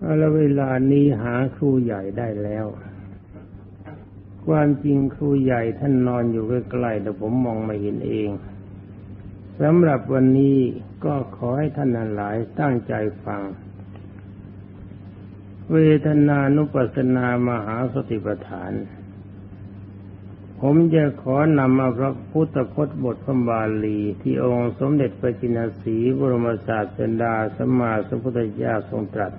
เอาละเวลานี้หาครูใหญ่ได้แล้ว ความจริงครูใหญ่ท่านนอนอยู่ใกล้ๆแต่ผมมองไม่เห็นเองสำหรับวันนี้ก็ขอให้ท่านหลายตั้งใจฟัง เวทนานุปัสสนามหาสติปัฏฐาน ผมจะขอนำเอาพระพุทธพจน์บทพระบาลีที่องค์สมเด็จพระจินสีบรมศาสดาสมมาสัมพุทธเจ้าทรงตรัส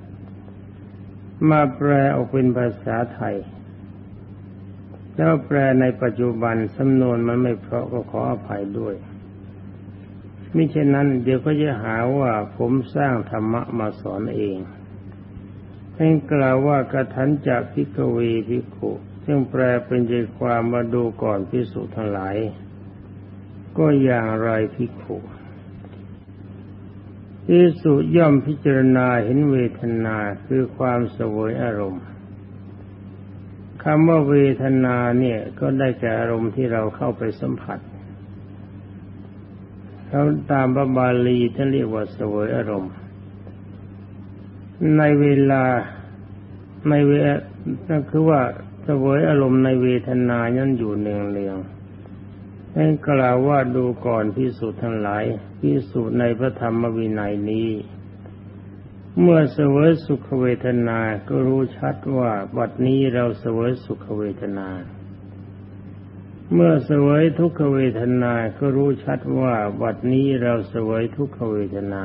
มาแปลออกเป็นภาษาไทย แล้วแปลในปัจจุบันสำนวนมันไม่เพราะก็ขออภัยด้วยมิเช่นนั้น เดี๋ยวก็จะหาว่าผมสร้างธรรมะมาสอนเองเพ่งกล่าวว่ากระทันจากพิกเวพิกุซึ่งแปลเป็นใจความมาดูก่อนพิสุทั้งหลาย ก็อย่างไรพิกุ พิสุย่อมพิจารณาเห็นเวทนาคือความสวยอารมณ์คำว่าเวทนาเนี่ยก็ได้แก่อารมณ์ที่เราเข้าไปสัมผัสเขาตามพระบาลีท่านเรียกว่าสวยอารมณ์ ในเวลาในเวก็คือว่าสวยอารมณ์ในเวทนานั้นอยู่เนืองเนือง ให้กล่าวว่าดูก่อนพิสูจน์ทั้งหลายพิสูจน์ในพระธรรมวินัยนี้ เมื่อเสวยสุขเวทนาก็รู้ชัดว่าบัดนี้เราเสวยสุขเวทนา เมื่อเสวยทุกขเวทนาก็รู้ชัดว่าบัดนี้เราเสวยทุกขเวทนา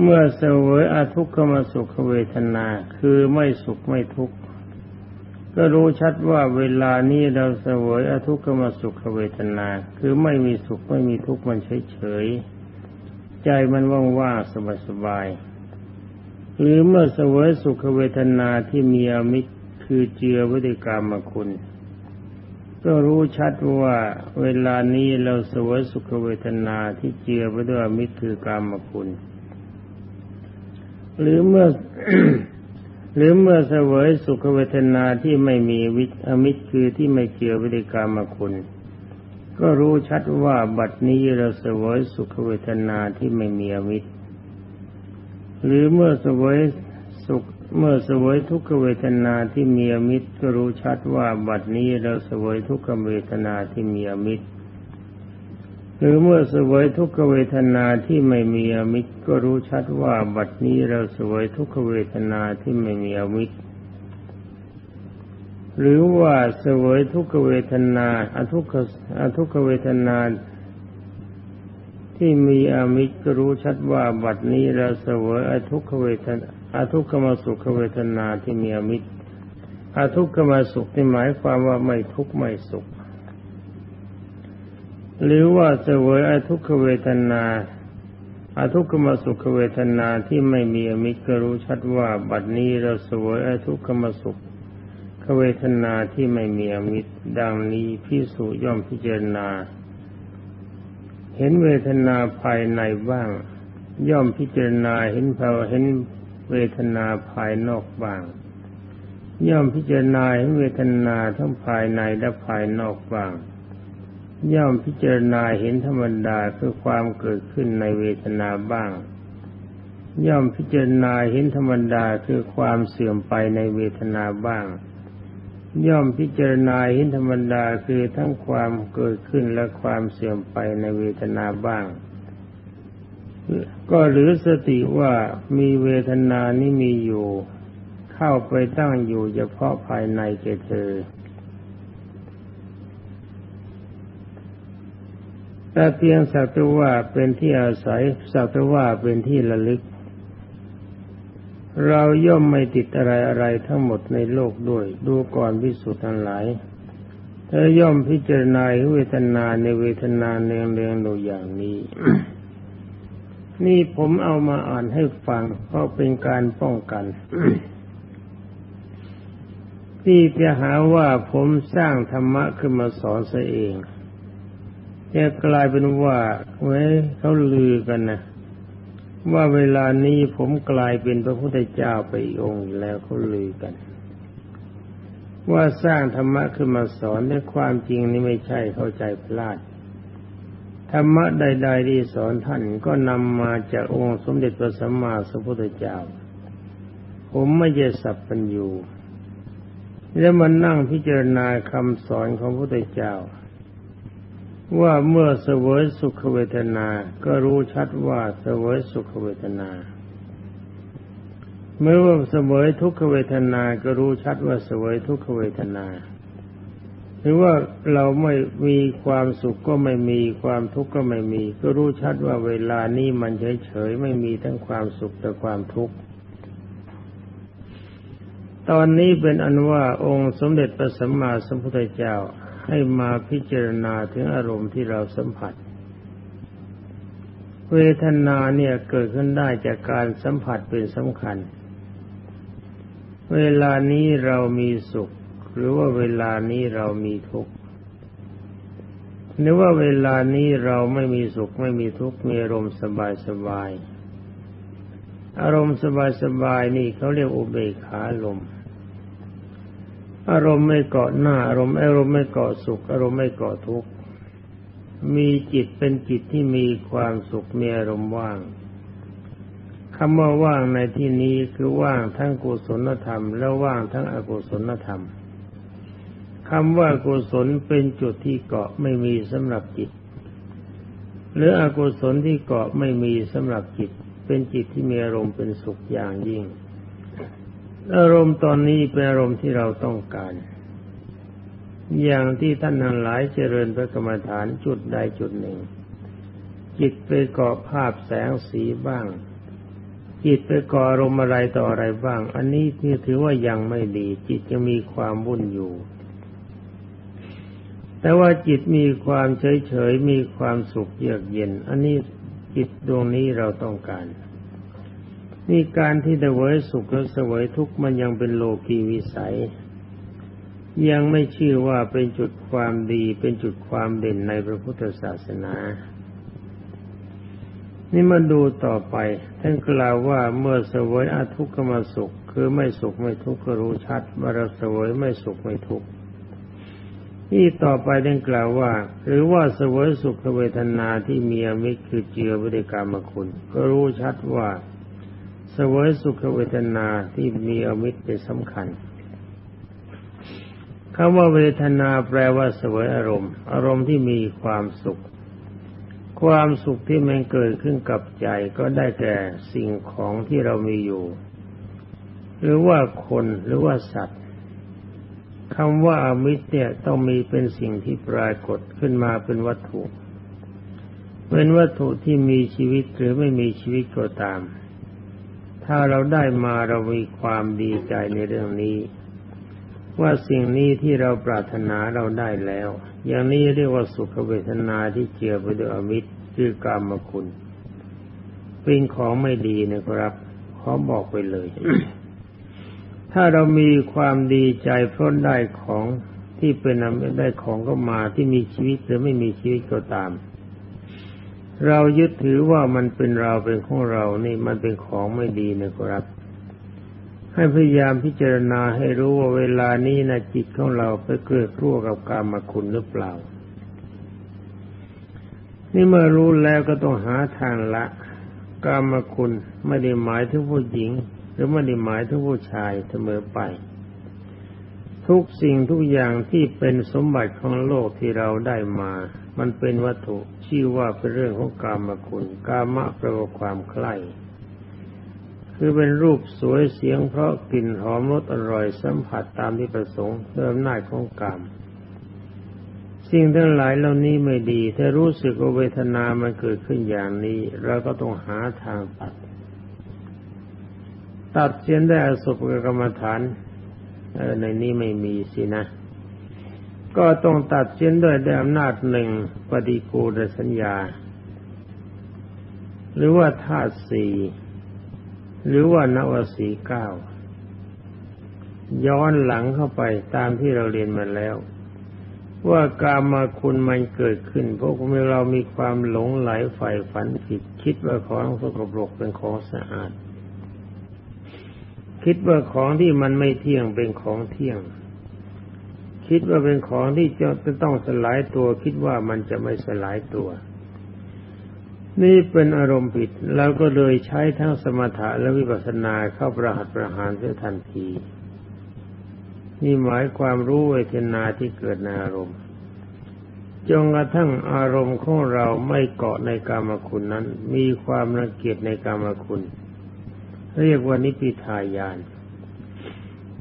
เมื่อเสวยอทุกขมสุขเวทนาคือไม่สุขไม่ทุกข์ ก็รู้ชัดว่าเวลานี้เราเสวยอทุกขมสุขเวทนา คือไม่มีสุขไม่มีทุกข์มันเฉยเฉยใจมันว่างๆสบายๆ หรือเมื่อเสวยสุขเวทนาที่มีอมิตรคือเจือวิธิกรรมคุณ ก็รู้ชัดว่าเวลานี้เราเสวยสุขเวทนาที่เจือไปด้วยมิตรคือกรรมคุณ หรือเมื่อ หรือเมื่อเสวยสุขเวทนาที่ไม่มีวิอมิตรคือที่ไม่เกี่ยววิธิกรรมคุณ ก็รู้ชัดว่าบัดนี้เราเสวยสุขเวทนาที่ไม่มีอมิตร หรือเมื่อเสวยสุขเมื่อเสวยทุกขเวทนาที่มีอมิตรก็รู้ชัดว่าบัดนี้เราเสวยทุกขเวทนาที่มีอมิตร หรือเมื่อสวยทุกขเวทนาที่ไม่มีอมิตรก็รู้ชัดว่าบัดนี้เราสวยทุกขเวทนาที่ไม่มีอมิตร หรือว่าสวยทุกขเวทนาอทุกขอทุกขเวทนาที่มีอมิตรก็รู้ชัดว่าบัดนี้เราสวยอทุกขเวทนาอทุกขมสุขเวทนาที่มีอมิตรอทุกขมสุขที่หมายความว่าไม่ทุกข์ไม่สุข หรือว่าเสวยอทุกขเวทนาอาทุกขมสุขเวทนาที่ไม่มีอมิตรก็รู้ชัดว่า บัดนี้เราเสวยอาทุกขมสุขเวทนาที่ไม่มีอมิตรดังนี้พิสุย่อมพิจารณา เห็นเวทนาภายในบ้าง ย่อมพิจารณาเห็นภาวเห็นเวทนาภายนอกบ้าง ย่อมพิจารณาเห็นเวทนาทั้งภายในและภายนอกบ้าง ย่อมพิจารณาเห็นธรรมดาคือความเกิดขึ้นในเวทนาบ้าง ย่อมพิจารณาเห็นธรรมดาคือความเสื่อมไปในเวทนาบ้าง ย่อมพิจารณาเห็นธรรมดาคือทั้งความเกิดขึ้นและความเสื่อมไปในเวทนาบ้าง ก็หรือสติว่ามีเวทนานี้มีอยู่ เข้าไปตั้งอยู่เฉพาะภายในแก่เธอ แต่เพียงสักแต่ว่าเป็นที่อาศัยสักแต่ว่าเป็นที่ระลึก เราย่อมไม่ติดอะไรอะไรทั้งหมดในโลกด้วย ดูก่อนพิสุทธิ์ทั้งหลายเธอย่อมพิจารณาเวทนาในเวทนาเนืองเนืองดูอย่างนี้ นี่ผมเอามาอ่านให้ฟังเพราะเป็นการป้องกัน ที่จะหาว่าผมสร้างธรรมะขึ้นมาสอนซะเอง จะกลายเป็นว่าเว้เขาลือกันนะว่าเวลานี้ผมกลายเป็นพระพุทธเจ้าไปองค์แล้วเขาลือกัน ว่าสร้างธรรมะขึ้นมาสอนแต่ความจริงนี่ไม่ใช่เข้าใจพลาดธรรมะใดๆที่สอนท่านก็นำมาจากองค์สมเด็จพระสัมมาสัมพุทธเจ้า ผมไม่ใช่สัพพัญญูแล้วมันนั่งพิจารณาคำสอนของพระพุทธเจ้า ว่าเมื่อเสวยสุขเวทนา ก็รู้ชัดว่าเสวยสุขเวทนา เมื่อว่าเสวยทุกขเวทนา ก็รู้ชัดว่าเสวยทุกขเวทนาหรือว่าเราไม่มีความสุขก็ไม่มีความทุกข์ก็ไม่มี ก็รู้ชัดว่าเวลานี้มันเฉยๆไม่มีทั้งความสุขแต่ความทุกข์ตอนนี้เป็นอันว่าองค์สมเด็จพระสัมมาสัมพุทธเจ้า ให้มาพิจารณาถึงอารมณ์ที่เราสัมผัส เวทนาเนี่ยเกิดขึ้นได้จากการสัมผัสเป็นสำคัญ เวลานี้เรามีสุข หรือว่าเวลานี้เรามีทุกข์หรือว่าเวลานี้เราไม่มีสุขไม่มีทุกข์มีอารมณ์สบายสบาย อารมณ์สบายสบายนี่เขาเรียกอุเบกขาลม อารมณ์ไม่เกาะหน้าอารมณ์อารมณ์ไม่เกาะสุข อารมณ์ไม่เกาะทุกข์มีจิตเป็นจิตที่มีความสุขมีอารมณ์ว่างคำว่าว่างในที่นี้คือว่างทั้งกุศลธรรม และว่างทั้งอกุศลธรรมคำว่ากุศลเป็นจุดที่เกาะไม่มีสำหรับจิต หรืออกุศลที่เกาะไม่มีสำหรับจิต เป็นจิตที่มีอารมณ์เป็นสุขอย่างยิ่ง อารมณ์ตอนนี้เป็นอารมณ์ที่เราต้องการ อย่างที่ท่านทั้งหลายเจริญพระกรรมฐานจุดใดจุดหนึ่ง จิตไปเกาะภาพแสงสีบ้าง จิตไปเก่ออารมณ์อะไรต่ออะไรบ้าง อันนี้ที่ถือว่ายังไม่ดี จิตจะมีความวุ่นอยู่ แต่ว่าจิตมีความเฉยเฉยมีความสุขเยือกเย็น อันนี้จิตดวงนี้เราต้องการ นี่การที่เสวยสุขและเสวยทุกข์มันยังเป็นโลกีวิสัย ยังไม่ชื่อว่าเป็นจุดความดีเป็นจุดความเด่นในพระพุทธศาสนา นี่มาดูต่อไปท่านกล่าวว่าเมื่อเสวยอาทุกขมาสุข คือไม่สุขไม่ทุกข์ก็รู้ชัดว่าเราเสวยไม่สุขไม่ทุกข์นี่ต่อไปท่านกล่าวว่า หรือว่าเสวยสุขเวทนาที่มีอมิตรคือเจือวิริกรรมคุณ ก็รู้ชัดว่า สวยสุขเวทนาที่มีอมิตรเป็นสำคัญคำว่าเวทนาแปลว่าสวยอารมณ์ อารมณ์ที่มีความสุข ความสุขที่มันเกิดขึ้นกับใจก็ได้แก่สิ่งของที่เรามีอยู่ หรือว่าคนหรือว่าสัตว์คำว่าอมิตรเนี่ยต้องมีเป็นสิ่งที่ปรากฏขึ้นมาเป็นวัตถุ เป็นวัตถุที่มีชีวิตหรือไม่มีชีวิตก็ตาม ถ้าเราได้มาเรามีความดีใจในเรื่องนี้ ว่าสิ่งนี้ที่เราปรารถนาเราได้แล้ว อย่างนี้เรียกว่าสุขเวทนาที่เจือไปด้วยอมิตรคือกรรมคุณเป็นของไม่ดีนะครับขอบอกไปเลย ถ้าเรามีความดีใจเพราะได้ของที่เป็นได้ของก็มาที่มีชีวิตหรือไม่มีชีวิตก็ตาม เรายึดถือว่ามันเป็นเราเป็นของเรานี่มันเป็นของไม่ดีนะครับ ให้พยายามพิจารณาให้รู้ว่าเวลานี้นะจิตของเราไปเกิดรั่วกับกรรมคุณหรือเปล่า นี่เมื่อรู้แล้วก็ต้องหาทางละกรรมคุณไม่ได้หมายถึงผู้หญิง หรือไม่ได้หมายถึงผู้ชายเสมอไป ทุกสิ่งทุกอย่างที่เป็นสมบัติของโลกที่เราได้มา มันเป็นวัตถุชื่อว่าเป็นเรื่องของกามคุณ กามะแปลว่าความใคร่คือเป็นรูปสวยเสียงเพราะกลิ่นหอมรสอร่อยสัมผัสตามที่ประสงค์เริ่มหน้าของกามสิ่งทั้งหลายเหล่านี้ไม่ดี ถ้ารู้สึกว่าเวทนามันเกิดขึ้นอย่างนี้ เราก็ต้องหาทางตัด ตัดเสียนได้อสุภกรรมฐานในนี้ไม่มีสินะ ก็ต้องตัดสินด้วยด้วยอำนาจหนึ่งปฏิกูลสัญญา หรือว่าธาตุสี่หรือว่านวสีเก้าย้อนหลังเข้าไปตามที่เราเรียนมาแล้ว ว่ากามาคุณมันเกิดขึ้น เพราะเรามีความหลงไหลใฝ่ฝันผิด คิดว่าของสกปรกเป็นของสะอาด คิดว่าของที่มันไม่เที่ยงเป็นของเที่ยง คิดว่าเป็นของที่จะต้องสลายตัวคิดว่ามันจะไม่สลายตัว นี่เป็นอารมณ์ผิดแล้วก็เลยใช้ทั้งสมถะและวิปัสสนาเข้าประหัตประหารเสียทันที นี่หมายความรู้เวทนาที่เกิดในอารมณ์จนกระทั่งอารมณ์ของเราไม่เกาะในกามคุณนั้น มีความรังเกียจในกามคุณ เรียกว่านิพิทายาน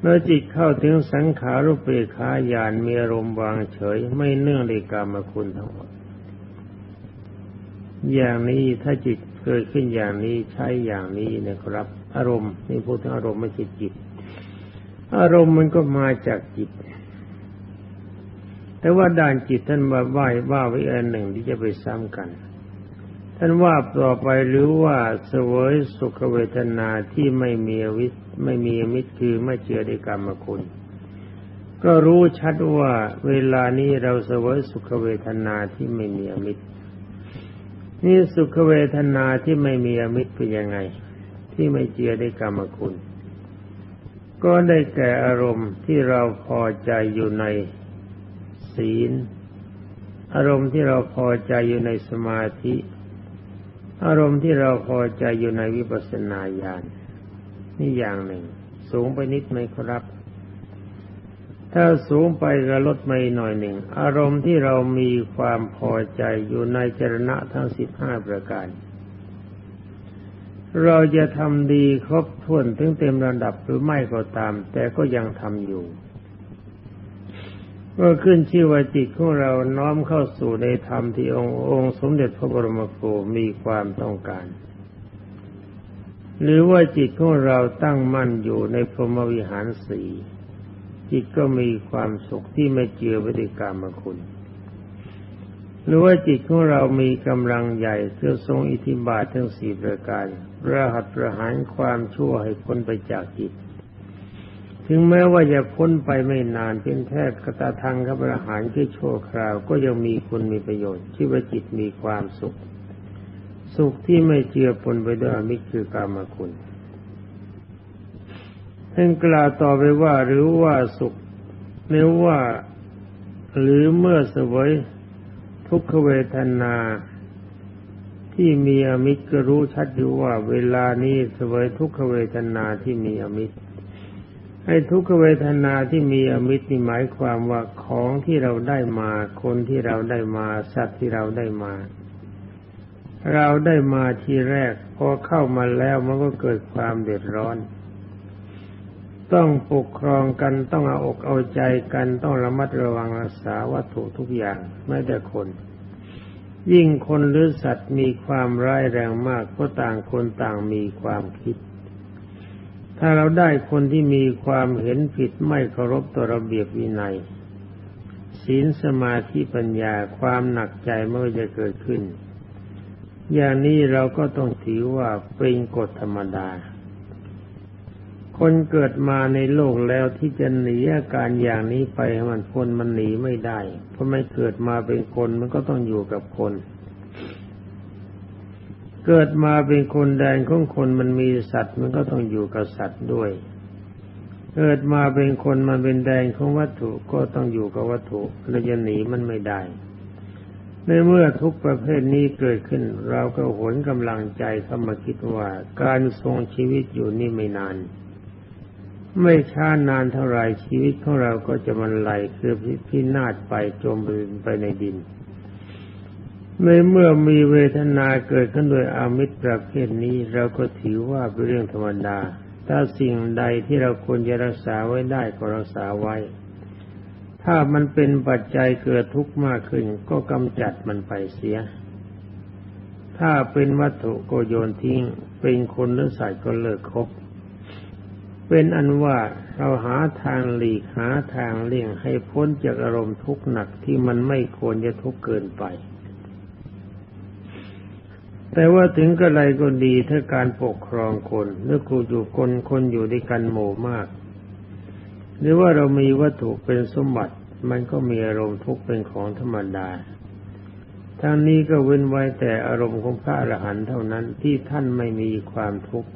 เมื่อจิตเข้าถึงสังขารุปเปขายานมีอารมณ์วางเฉย ไม่เนื่องในกามคุณทั้งหมด อย่างนี้ถ้าจิตเกิดขึ้นอย่างนี้ใช้อย่างนี้นะครับ อารมณ์นี่พูดถึงอารมณ์ไม่ใช่จิต อารมณ์มันก็มาจากจิต แต่ว่าด้านจิตท่านว่าว่าว่าไว้อันหนึ่งที่จะไปซ้ำกัน ท่านว่าต่อไปหรือว่าเสวยสุขเวทนาที่ไม่มีวิไม่มีมิตรคือไม่เจือในกรรมคุณ ก็รู้ชัดว่าเวลานี้เราเสวยสุขเวทนาที่ไม่มีมิตรนี่สุขเวทนาที่ไม่มีอมิตรเป็นยังไง ที่ไม่เจือในกรรมคุณ ก็ได้แก่อารมณ์ที่เราพอใจอยู่ในศีล อารมณ์ที่เราพอใจอยู่ในสมาธิ อารมณ์ที่เราพอใจอยู่ในวิปัสสนาญาณนี่อย่างหนึ่ง สูงไปนิดไหมครับ ถ้าสูงไปก็ลดไม่หน่อยหนึ่ง อารมณ์ที่เรามีความพอใจอยู่ในจรณะทั้งสิบห้าประการ เราจะทำดีครบถ้วนถึงเต็มระดับหรือไม่ก็ตาม แต่ก็ยังทำอยู่ ก็ขึ้นชื่อว่าจิตของเราน้อมเข้าสู่ในธรรมที่องค์องค์สมเด็จพระบรมครูมีความต้องการ หรือว่าจิตของเราตั้งมั่นอยู่ในพรหมวิหารสีจิตก็มีความสุขที่ไม่เจือวิธีกรรมคุณ หรือว่าจิตของเรามีกำลังใหญ่เพื่อทรงอิทธิบาททั้งสี่ประการประหัตประหารความชั่วให้พ้นไปจากจิต ถึงแม้ว่าจะพ้นไปไม่นานเพียงแค่กตาทางกับอาหารที่ชั่วคราว ก็ยังมีคุณมีประโยชน์ที่ว่าจิตมีความสุข สุขที่ไม่เจือปนไปด้วยมิคือกรรมคุณท่านกล่าวต่อไปว่าหรือว่าสุขหรือว่า หรือเมื่อสวยทุกขเวทนาที่มีอมิตรก็รู้ชัดอยู่ว่าเวลานี้สวยทุกขเวทนาที่มีอมิตร ให้ทุกขเวทนาที่มีอมิตรนี่หมายความว่าของที่เราได้มา คนที่เราได้มาสัตว์ที่เราได้มา เราได้มาทีแรก พอเข้ามาแล้วมันก็เกิดความเดือดร้อน ต้องปกครองกันต้องเอาอกเอาใจกันต้องระมัดระวังรักษาวัตถุทุกอย่างไม่แต่คน ยิ่งคนหรือสัตว์มีความร้ายแรงมากก็ต่างคนต่างมีความคิด ถ้าเราได้คนที่มีความเห็นผิดไม่เคารพต่อระเบียบวินัยศีลสมาธิปัญญาความหนักใจเมื่อจะเกิดขึ้น อย่างนี้เราก็ต้องถือว่าเป็นกฎธรรมดา คนเกิดมาในโลกแล้วที่จะหนีอาการอย่างนี้ไปมันพ้นมันหนีไม่ได้ เพราะไม่เกิดมาเป็นคนมันก็ต้องอยู่กับคน เกิดมาเป็นคนแดนของคนมันมีสัตว์ มันก็ต้องอยู่กับสัตว์ด้วย เกิดมาเป็นคนมันเป็นแดนของวัตถุก็ต้องอยู่กับวัตถุเราจะหนีมันไม่ได้ ในเมื่อทุกประเภทนี้เกิดขึ้น เราก็หนกำลังใจเข้ามาคิดว่า การทรงชีวิตอยู่นี่ไม่นาน ไม่ช้านานเท่าไรชีวิตของเราก็จะมันไหลคือพินาศไปจมไปในดิน ในเมื่อมีเวทนาเกิดขึ้นโดยอามิตรประเภทนี้เราก็ถือว่าเป็นเรื่องธรรมดา ถ้าสิ่งใดที่เราควรจะรักษาไว้ได้ก็รักษาไว้ ถ้ามันเป็นปัจจัยเกิดทุกข์มากขึ้นก็กำจัดมันไปเสีย ถ้าเป็นวัตถุก็โยนทิ้ง เป็นคนหรือสัตว์ก็เลิกคบ เป็นอันว่าเราหาทางหลีกหาทางเลี่ยงให้พ้นจากอารมณ์ทุกข์หนักที่มันไม่ควรจะทุกข์เกินไป แต่ว่าถึงกระไรก็ดีถ้าการปกครองคนหรือครูอยู่คนคนอยู่ด้วยกันหมู่มาก หรือว่าเรามีวัตถุเป็นสมบัติ มันก็มีอารมณ์ทุกข์เป็นของธรรมดาทั้งนี้ก็เว้นไว้แต่อารมณ์ของพระอรหันต์เท่านั้นที่ท่านไม่มีความทุกข์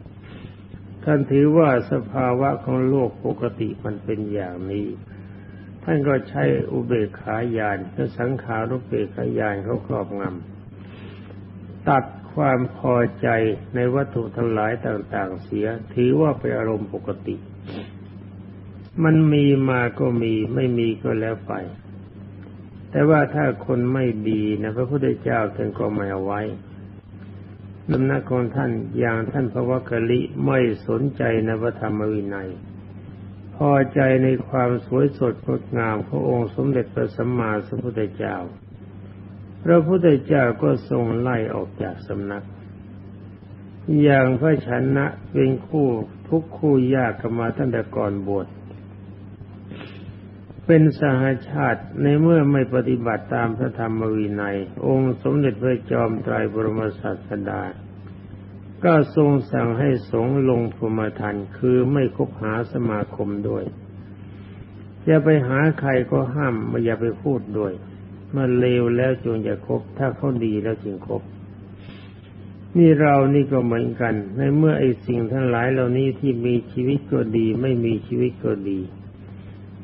ท่านถือว่าสภาวะของโลกปกติมันเป็นอย่างนี้ ท่านก็ใช้อุเบกขาญาณและสังขารุเบกขายานเขาครอบงำตัด ความพอใจในวัตถุทั้งหลายต่างๆเสีย ถือว่าเป็นอารมณ์ปกติ มันมีมาก็มีไม่มีก็แล้วไป แต่ว่าถ้าคนไม่ดีนะพระพุทธเจ้าท่านก็ไม่เอาไว้ลำนักของท่านอย่างท่านพระวกลิไม่สนใจในพระธรรมวินัย พอใจในความสวยสดงดงามขององค์สมเด็จพระสัมมาสัมพุทธเจ้า พระพุทธเจ้าก็ทรงไล่ออกจากสำนัก อย่างพระชนะเป็นคู่ทุกคู่ยากกันมาตั้งแต่ก่อนบวชเป็นสหาชาติในเมื่อไม่ปฏิบัติตามพระธรรมวินัย องค์สมเด็จพระจอมไตรบรมศาสดา ก็ทรงสั่งให้สงลงพรมทานคือไม่คบหาสมาคมด้วย จะไปหาใครก็ห้ามไม่อย่าไปพูดด้วย มื่อเลวแล้วจงอย่าคบ ถ้าเขาดีแล้วจึงคบ นี่เรานี่ก็เหมือนกัน ในเมื่อไอ้สิ่งทั้งหลายเหล่านี้ที่มีชีวิตก็ดี ไม่มีชีวิตก็ดี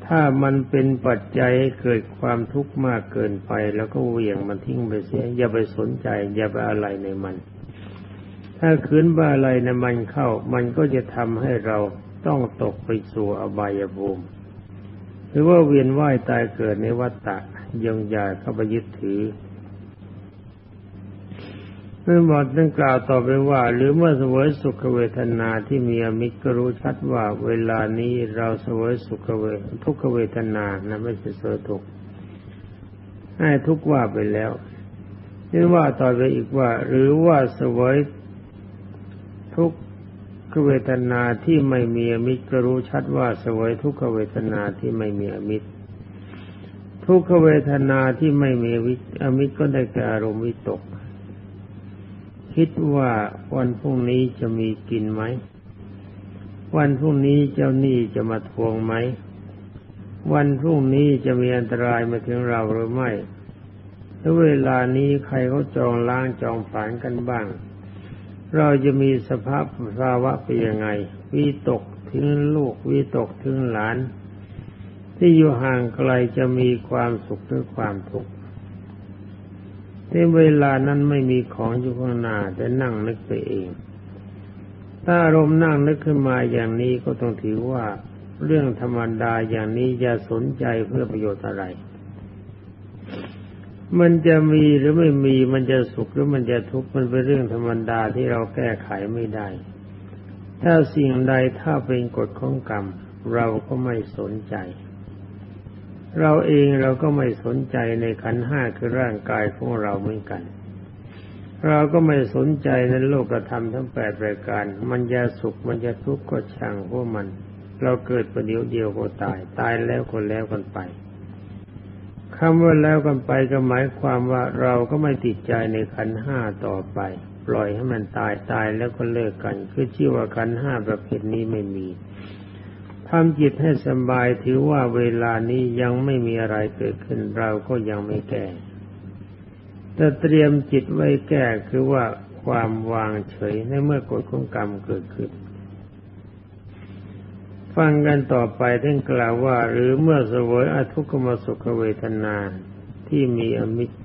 ถ้ามันเป็นปัจจัยให้เกิดความทุกข์มากเกินไป แล้วก็เหวี่ยงมันทิ้งไปเสีย อย่าไปสนใจ อย่าไปอะไรในมัน ถ้าคืนบาอะไรในมันเข้า มันก็จะทำให้เราต้องตกไปสู่อบายภูมิหรือว่าเวียนว่ายตายเกิดในวัฏฏะ ยงยาเข้าไปยึดถือเมื่อบอกตั้งกล่าวต่อไปว่า หรือเมื่อเสวยสุขเวทนาที่มีอมิตรก็รู้ชัดว่าเวลานี้เราเสวยสุขเวทุกขเวทนานะไม่ใช่เสวยทุกให้ทุกว่าไปแล้วนี่ว่าต่อไปอีกว่า หรือว่าเสวยทุกขเวทนาที่ไม่มีอมิตรก็รู้ชัดว่าเสวยทุกขเวทนาที่ไม่มีอมิตร ทุกขเวทนาที่ไม่มีวิอมิตรก็ได้แก่อารมณ์วิตก คิดว่าวันพรุ่งนี้จะมีกินไหม วันพรุ่งนี้เจ้าหนี้จะมาทวงไหม วันพรุ่งนี้จะมีอันตรายมาถึงเราหรือไม่แล้วเวลานี้ใครเขาจองล้างจองฝันกันบ้าง เราจะมีสภาพภาวะเป็นยังไงวิตกถึงลูกวิตกถึงหลาน ที่อยู่ห่างไกลจะมีความสุขหรือความทุกข์ในเวลานั้นไม่มีของอยู่ข้างหน้าแต่นั่งนึกไปเอง ถ้าอารมณ์นั่งนึกขึ้นมาอย่างนี้ก็ต้องถือว่าเรื่องธรรมดาอย่างนี้อย่าสนใจเพื่อประโยชน์อะไร มันจะมีหรือไม่มีมันจะสุขหรือมันจะทุกข์มันเป็นเรื่องธรรมดาที่เราแก้ไขไม่ได้ ถ้าสิ่งใดถ้าเป็นกฎของกรรม เราก็ไม่สนใจ เราเองเราก็ไม่สนใจในขันห้าคือร่างกายของเราเหมือนกัน เราก็ไม่สนใจในโลกธรรมทั้งแปดรายการ มันจะสุขมันจะทุกข์ก็ช่างพวกมัน เราเกิดประเดี๋ยวเดียวก็ตาย ตายแล้วก็แล้วกันไปคำว่าแล้วกันไปก็หมายความว่าเราก็ไม่ติดใจในขันห้าต่อไป ปล่อยให้มันตายตายแล้วก็เลิกกัน คือชื่อว่าขันห้าประเภทนี้ไม่มี ทำจิตให้สบายถือว่าเวลานี้ยังไม่มีอะไรเกิดขึ้นเราก็ยังไม่แก้แต่เตรียมจิตไว้แก้คือว่าความวางเฉยในเมื่อกฎของกรรมเกิดขึ้น ฟังกันต่อไปท่านกล่าวว่า หรือเมื่อสวยอทุกขมสุขเวทนาที่มีอมิตร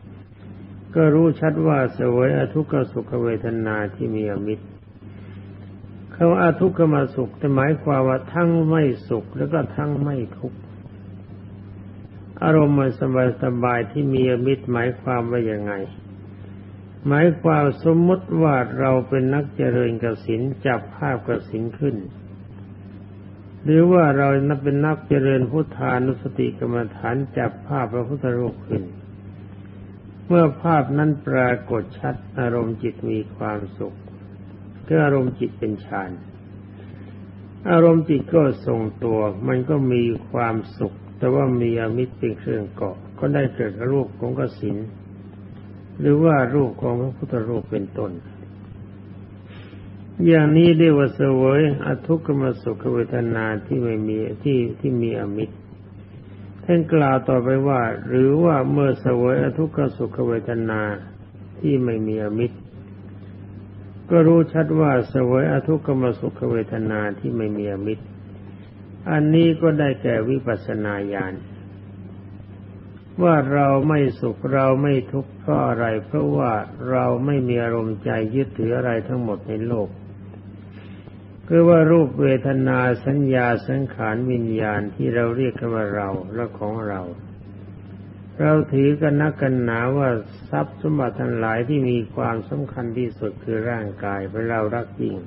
ก็รู้ชัดว่าสวยอทุกขสุขเวทนาที่มีอมิตร คำว่าทุกขมาสุขแต่หมายความว่าทั้งไม่สุขแล้วก็ทั้งไม่ทุกข์อารมณ์มันสบายสบายที่มีอมิตรหมายความว่ายังไง หมายความสมมติว่าเราเป็นนักเจริญกสินจับภาพกสินขึ้น หรือว่าเรานับเป็นนักเจริญพุทธานุสติกรรมฐานจับภาพพระพุทธรูปขึ้น เมื่อภาพนั้นปรากฏชัดอารมณ์จิตมีความสุข คืออารมณ์จิตเป็นฌานอารมณ์จิตก็ทรงตัว มันก็มีความสุข แต่ว่ามีอมิตรเป็นเครื่องเกาะก็ได้เกิดรูปของกสินหรือว่ารูปของพระพุทธรูปเป็นต้น อย่างนี้เรียกว่าเสวยอทุกขมสุขเวทนาที่ไม่มีที่ที่มีอมิตรท่านกล่าวต่อไปว่า หรือว่าเมื่อเสวยอทุกขสุขเวทนาที่ไม่มีอมิตร ก็รู้ชัดว่าสวยอทุกขมสุขเวทนาที่ไม่มีอมิตร อันนี้ก็ได้แก่วิปัสสนาญาณว่าเราไม่สุขเราไม่ทุกข์เพราะอะไร เพราะว่าเราไม่มีอารมณ์ใจยึดถืออะไรทั้งหมดในโลกคือว่ารูปเวทนาสัญญาสังขารวิญญาณที่เราเรียกกันว่าเราและของเรา เราถือกันนักกันหนาว่าทรัพย์สมบัติทั้งหลายที่มีความสำคัญที่สุดคือร่างกายเป็นเรารักยิ่ง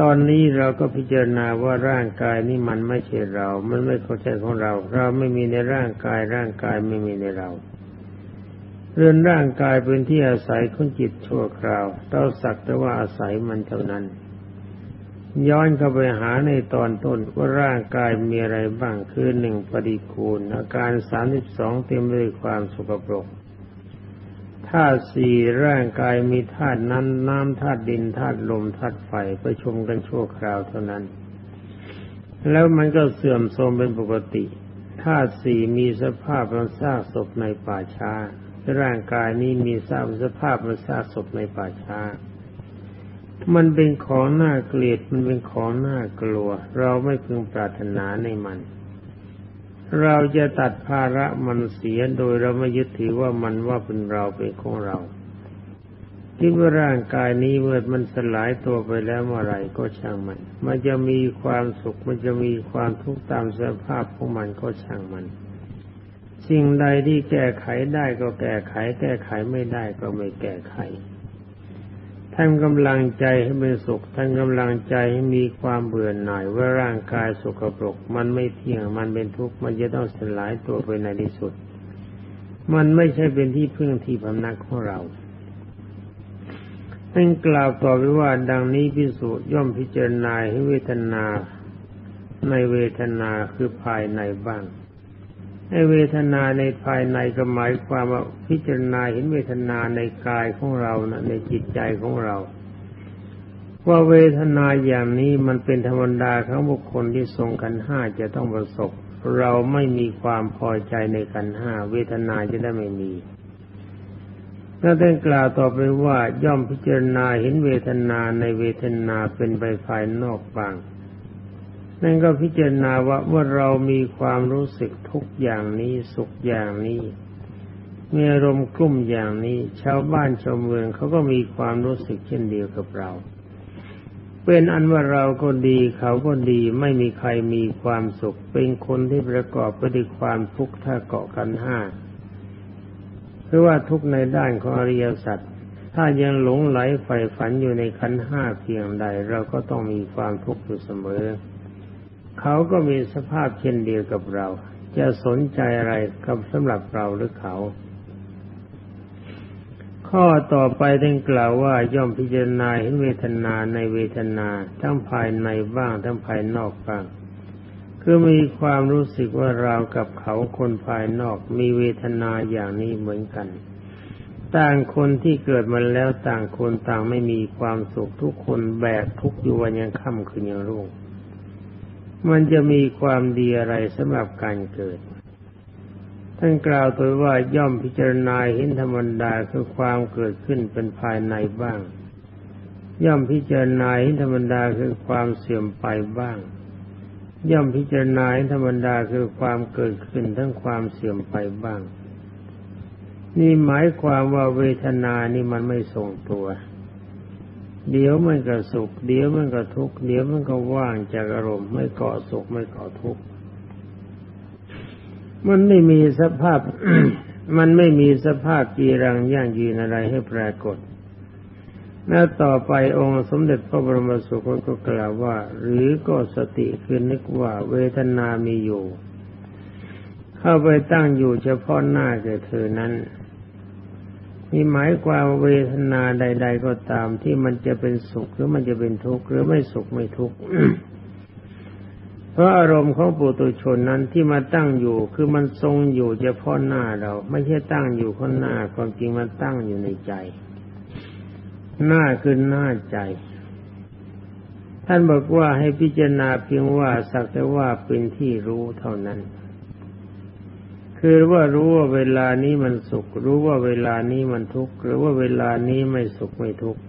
ตอนนี้เราก็พิจารณาว่าร่างกายนี่มันไม่ใช่เรา มันไม่เข้าใจของเรา เราไม่มีในร่างกายร่างกายไม่มีในเรา เรือนร่างกายเป็นที่อาศัยของจิตชั่วคราว เราสักแต่ว่าอาศัยมันเท่านั้น ย้อนเข้าไปหาในตอนต้นว่าร่างกายมีอะไรบ้างคือหนึ่งปฏิคูล อาการสามสิบสองเต็มด้วยความสกปรกธาตุสี่ร่างกายมีธาตุน้ำน้ำธาตุดินธาตุลมธาตุไฟประชุมกันชั่วคราวเท่านั้น แล้วมันก็เสื่อมโทรมเป็นปกติธาตุสี่มีสภาพมันซากศพในป่าช้าร่างกายนี้มีสภาพมันซากศพในป่าช้า มันเป็นของน่าเกลียด มันเป็นของน่ากลัว เราไม่พึงปรารถนาในมัน เราจะตัดภาระมันเสียโดยเราไม่ยึดถือว่ามันว่าเป็นเราเป็นของเราคิดว่าร่างกายนี้เมื่อมันสลายตัวไปแล้วเมื่อไรก็ช่างมัน มันจะมีความสุข มันจะมีความทุกข์ตามสภาพของมันก็ช่างมัน สิ่งใดที่แก้ไขได้ก็แก้ไข แก้ไขไม่ได้ก็ไม่แก้ไข ท่านกำลังใจให้เป็นสุขท่านกำลังใจให้มีความเบื่อหน่ายว่าร่างกายสกปรก มันไม่เที่ยงมันเป็นทุกข์มันจะต้องสลายตัวไปในที่สุด มันไม่ใช่เป็นที่พึ่งที่พำนักของเราท่านกล่าวต่อไปว่าดังนี้พิสุย่อมพิจารณาให้เวทนาในเวทนาคือภายในบ้าง เวทนาในภายในก็หมายความว่าพิจารณาเห็นเวทนาในกายของเรานะในจิตใจของเรา ว่าเวทนาอย่างนี้มันเป็นธรรมดาของบุคคลที่ทรงกันห้าจะต้องประสบ เราไม่มีความพอใจในกันห้าเวทนาจะได้ไม่มีแล้วได้กล่าวต่อไปว่าย่อมพิจารณาเห็นเวทนาในเวทนาเป็นไปภายนอกบาง นั่นก็พิจารณาว่าเมื่อเรามีความรู้สึกทุกอย่างนี้สุขอย่างนี้มีอารมณ์กลุ่มอย่างนี้ชาวบ้านชาวเมืองเขาก็มีความรู้สึกเช่นเดียวกับเราเป็นอันว่าเราก็ดีเขาก็ดีไม่มีใครมีความสุข เป็นคนที่ประกอบไปด้วยความทุกข์ถ้าเกาะกันห้าหรือว่าทุกในด้านของอริยสัจถ้ายังหลงไหลใฝ่ฝันอยู่ในขันห้าเพียงใด เราก็ต้องมีความทุกข์อยู่เสมอ เขาก็มีสภาพเช่นเดียวกับเรา จะสนใจอะไรกับสำหรับเราหรือเขา ข้อต่อไปได้กล่าวว่าย่อมพิจารณาเห็นเวทนาในเวทนาทั้งภายในบ้างทั้งภายนอกบ้างคือมีความรู้สึกว่าเรากับเขาคนภายนอกมีเวทนาอย่างนี้เหมือนกัน ต่างคนที่เกิดมาแล้วต่างคนต่างไม่มีความสุขทุกคนแบกทุกอยู่วันยังค่ำคืนยังรุ่ง มันจะมีความดีอะไรสำหรับการเกิด ท่านกล่าวตัวว่าย่อมพิจารณาเห็นธรรมดาคือความเกิดขึ้นเป็นภายในบ้าง ย่อมพิจารณาเห็นธรรมดาคือความเสื่อมไปบ้าง ย่อมพิจารณาเห็นธรรมดาคือความเกิดขึ้นทั้งความเสื่อมไปบ้าง นี่หมายความว่าเวทนานี่มันไม่ทรงตัว เดี๋ยวมันก็สุข เดี๋ยวมันก็ทุกข์เดี๋ยวมันก็ว่างจากอารมณ์ไม่เกาะสุขไม่เกาะทุกข์มันไม่มีสภาพ มันไม่มีสภาพจีรังย่างยืนอะไรให้ปรากฏแล้วต่อไปองค์สมเด็จพระบรมสุคตก็กล่าวว่า หรือก็สติคือนึกว่าเวทนามีอยู่ เข้าไปตั้งอยู่เฉพาะหน้าแก่เธอนั้น นี่หมายความเวทนาใด ๆ ก็ตามที่มันจะเป็นสุขหรือมันจะเป็นทุกข์หรือไม่สุขไม่ทุกข์เพราะอารมณ์ของปุตุชนนั้นที่มาตั้งอยู่ คือมันทรงอยู่เฉพาะหน้าเรา ไม่ใช่ตั้งอยู่ข้างหน้าความจริงมันตั้งอยู่ในใจ หน้าคือหน้าใจ ท่านบอกว่าให้พิจารณาเพียงว่าสักแต่ว่าเป็นที่รู้เท่านั้น คือว่ารู้ว่าเวลานี้มันสุข รู้ว่าเวลานี้มันทุกข์หรือว่าเวลานี้ไม่สุขไม่ทุกข์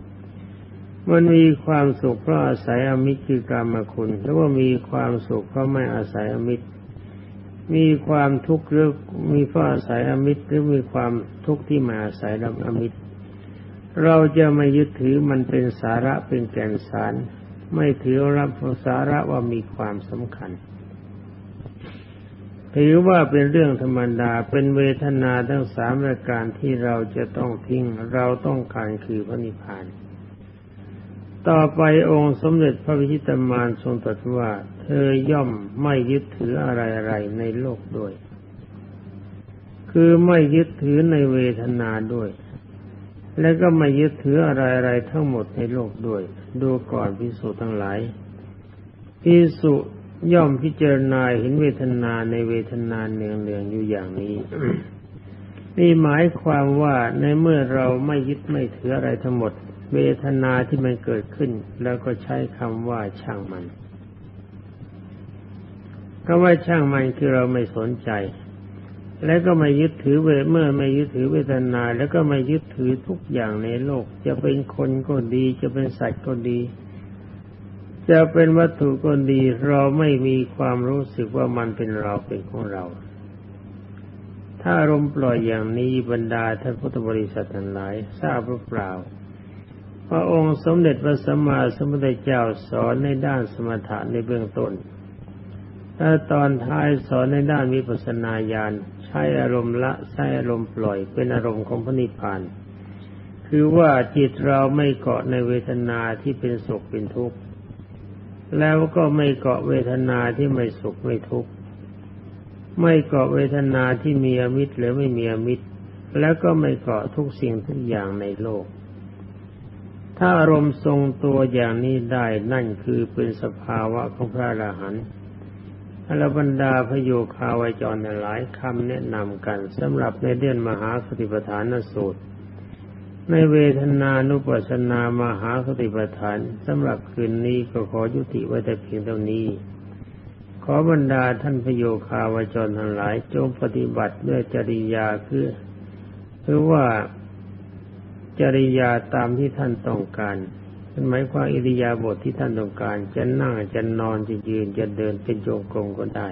มันมีความสุขเพราะอาศัยอมิตรคือกรรมคุณหรือว่ามีความสุขเพราะไม่อาศัยอมิตร มีความทุกข์หรือมีฝ้าอาศัยอมิตรหรือมีความทุกข์ที่มาอาศัยรับอมิตร เราจะไม่ยึดถือมันเป็นสาระเป็นแก่นสาร ไม่ถือรับสาระว่ามีความสำคัญ ถือว่าเป็นเรื่องธรรมดาเป็นเวทนาทั้งสามรายการที่เราจะต้องทิ้งเราต้องการคือพระนิพพาน ต่อไปองค์สมเด็จพระวิชิตมานทรงตรัสว่า เธอย่อมไม่ยึดถืออะไรๆในโลกด้วย คือไม่ยึดถือในเวทนาด้วย และก็ไม่ยึดถืออะไรๆทั้งหมดในโลกด้วย ดูก่อนพิสุทั้งหลายพิสุ ย่อมพิจารณาเห็นเวทนาในเวทนาเนืองเนืองๆอยู่อย่างนี้ นี่หมายความว่าในเมื่อเราไม่ยึดไม่ถืออะไรทั้งหมด เวทนาที่มันเกิดขึ้น แล้วก็ใช้คำว่าช่างมันคำว่าช่างมันคือเราไม่สนใจ แล้วก็ไม่ยึดถือเวเมื่อไม่ยึดถือเวทนา แล้วก็ไม่ยึดถือทุกอย่างในโลก จะเป็นคนก็ดี จะเป็นสัตว์ก็ดี จะเป็นวัตถุก็ดีเราไม่มีความรู้สึกว่ามันเป็นเราเป็นของเรา ถ้าอารมปล่อยอย่างนี้บรรดาท่านพุทธบริษัททั้งหลายทราบหรือเปล่าพระองค์สมเด็จพระสัมมาสัมพุทธเจ้าสอนในด้านสมถะในเบื้องต้นถ้าตอนท้ายสอนในด้านวิปัสสนาญาณใช้อารมณ์ละใช้อารมณ์ปล่อยเป็นอารมณ์ของพระนิพพานคือว่าจิตเราไม่เกาะในเวทนาที่เป็นสุขเป็นทุกข์ แล้วก็ไม่เกาะเวทนาที่ไม่สุขไม่ทุกข์ไม่เกาะเวทนาที่มีอมิตรหรือไม่มีอมิตร แล้วก็ไม่เกาะทุกสิ่งทุกอย่างในโลก ถ้าอารมณ์ทรงตัวอย่างนี้ได้นั่นคือเป็นสภาวะของพระอรหันต์อรบรรดาพโยคาวจรหลายคำแนะนำกันสำหรับในเดือนมหาสติปัฏฐานสูตร ในเวทนานุปัสสนามหาสติปัฏฐานสำหรับคืนนี้ก็ขอยุติไว้แต่เพียงเท่านี้ ขอบรรดาท่านพระโยคาวจรทั้งหลาย จงปฏิบัติด้วยจริยาคือคือว่าจริยาตามที่ท่านต้องการเป็นหมายความอิริยาบถทที่ท่านต้องการ จะนั่งจะนอนจะยืนจะเดินเป็นจงกรมก็ได้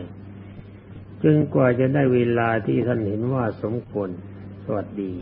จนกว่าจะได้เวลาที่ท่านเห็นว่าสมควรสวัสดี